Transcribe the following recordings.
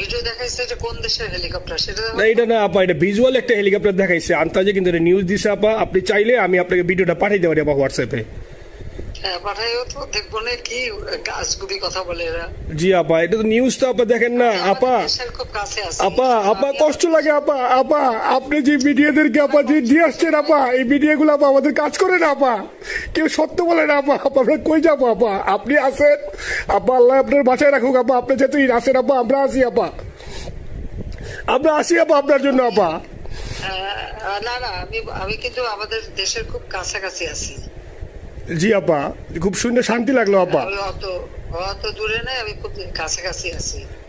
Video দেখাইছে যে কোন দেশের হেলিকপ্টার? সেটা না এটা না আপা এটা ভিজুয়াল একটা হেলিকপ্টার দেখাইছে। আন্তাজে কিন্তু এটা নিউজ দিছে আপা। আপনি চাইলে আমি আপনাকে ভিডিওটা পাঠিয়ে দেবো আপা হোয়াটসঅ্যাপে হ্যাঁ পাঠাইও তো দেখব না কি গাছগুবি কথা বলে এরা। জি আপা এটা তো নিউজ তো আপা দেখেন না আপা। আপা আপা কষ্ট লাগে আপা আপা। আপনি যে মিডিয়াদেরকে আপা যে দিয়ে আসছেন আপা এই মিডিয়াগুলো আপা আমাদের কাজ করে না আপা। কেউ সত্য বলে না আপা আপা আমরা কই যাব আপা আপনি আসেন আপা আল্লাহ আপনার বাসায় রাখুক আপা আপনি যেহেতু আসেন আপা আমরা আসি আপা আমরা আসি আপা আপনার জন্য আহ, না না আমি আমি কিন্তু আমাদের দেশের খুব কাছাকাছি আছি। জি আপা খুব শুনে শান্তি লাগল আপা অত অত দূরে নাই আমি খুব কাছাকাছি আছি।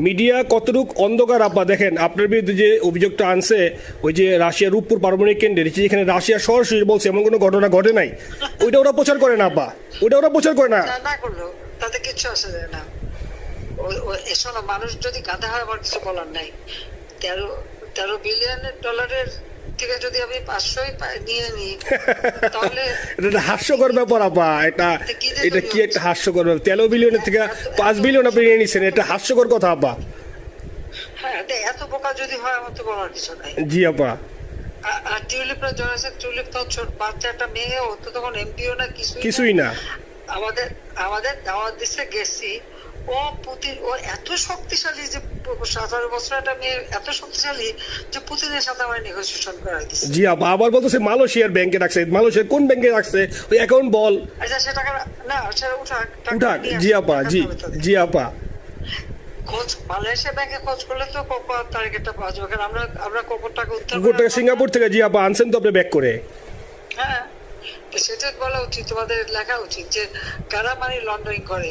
মিডিয়া কতটুক অন্ধকার? আপা, দেখেন, আপনার বিরুদ্ধে যে অভিযোগটা আনছে, ওই যে রাশিয়া রূপপুর পারমাণবিক কেন্দ্রে যেখানে রাশিয়া সরাসরি বলছে, এমন কোনো ঘটনা ঘটে নাই? ওইটা ওরা প্রচার করে না, আপা। ওইটা ওরা প্রচার করে না। তাতে কিচ্ছু আসে না। ও- ও- এ শোনো, মানুষ যদি গাধা হয় আবার কিছু বলার নাই। তেরো তেরো বিলিয়নের ডলারের থেকে যদি আমি পাঁচশোই নিয়ে নিই তাহলে এটা হাস্যকর ব্যাপার আপা। এটা এটা কি একটা হাস্যকর ব্যাপার? তেরো বিলিয়নের থেকে পাঁচ বিলিয়ন আপনি নিয়ে নিচ্ছেন এটা হাস্যকর কথা আপা। হ্যাঁ এত বোকা যদি হয় আমার তো বলার কিছু নাই। জি আপা। আর টিউলিপরা টিউলিপ তো বাচ্চা একটা মেয়ে ও তো তখন এমপিও না কিছুই না। কিছুই না। আমাদের আমাদের দাওয়াত দিচ্ছে গেছি। ও পুতিন ও এত শক্তিশালী যে বছর একটা মেয়ে এত শক্তিশালী যে পুতিনের সাথে আমার নেগোসিয়েশন করা জি আপা আবার বলতেছে মালয়েশিয়ার ব্যাংকে রাখছে। মালয়েশিয়ার কোন ব্যাংকে রাখছে? ওই অ্যাকাউন্ট বল। আচ্ছা টাকা না সেটা উঠাক উঠাক। জি আপা জি জি আপা। খোঁজ মালয়েশিয়া ব্যাংকে খোঁজ করলে তো কত তারিখেরটা পাওয়া যাবে। কারণ আমরা আমরা টাকা উদ্ধার রাখলাম। সিঙ্গাপুর থেকে জি আপা আনছেন তো আপনি ব্যাক করে। হ্যাঁ সেটা বলা উচিত তোমাদের লেখা উচিত যে কারা মানি লন্ডারিং করে?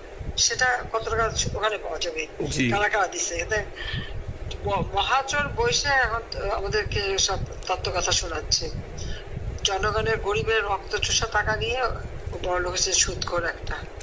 সেটা কত টাকা ওখানে পাওয়া যাবে। টাকা কারা কারা দিচ্ছে এতে ম- মহাচর বৈশে এখন আমাদেরকে সব তত্ত্ব কথা শোনাচ্ছে। জনগণের গরিবের রক্ত চুষা টাকা নিয়ে বড় লোক হচ্ছে সুদ করে একটা।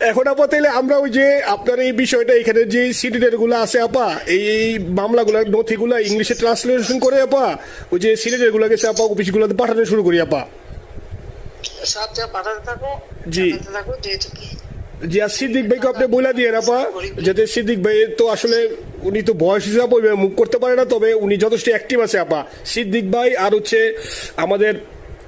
এখন আপা তাইলে আমরা ওই যে আপনার এই বিষয়টা এখানে যে সিডিডেরগুলো আছে আপা এই এই মামলাগুলো নথিগুলো ইংলিশে ট্রান্সলেশন করে আপা ওই যে সিডিডেরগুলো গেছে আপা অফিসগুলোতে পাঠানো শুরু করি আপা। সব পাঠাতে থাকো জি। থাকো যেহেতু কি? জি আর সিদ্দিক ভাইকে আপনি বলে দিয়ে আপা যাতে সিদ্দিক ভাই তো আসলে উনি তো বয়স হিসাবে মুভ করতে পারে না তবে উনি যথেষ্ট অ্যাক্টিভ আছে আপা। সিদ্দিক ভাই আর হচ্ছে আমাদের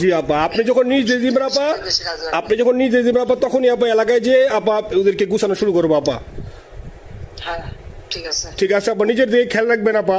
জি আপা আপনি যখন নিজ দিবেন আপা। আপনি যখন নিজ দিয়ে দিবেন আপা তখনই আপা এলাকায় যে আপা ওদেরকে গুছানো শুরু করব আপা। হ্যাঁ ঠিক আছে। ঠিক আছে আপা নিজের দিকে খেয়াল রাখবেন আপা।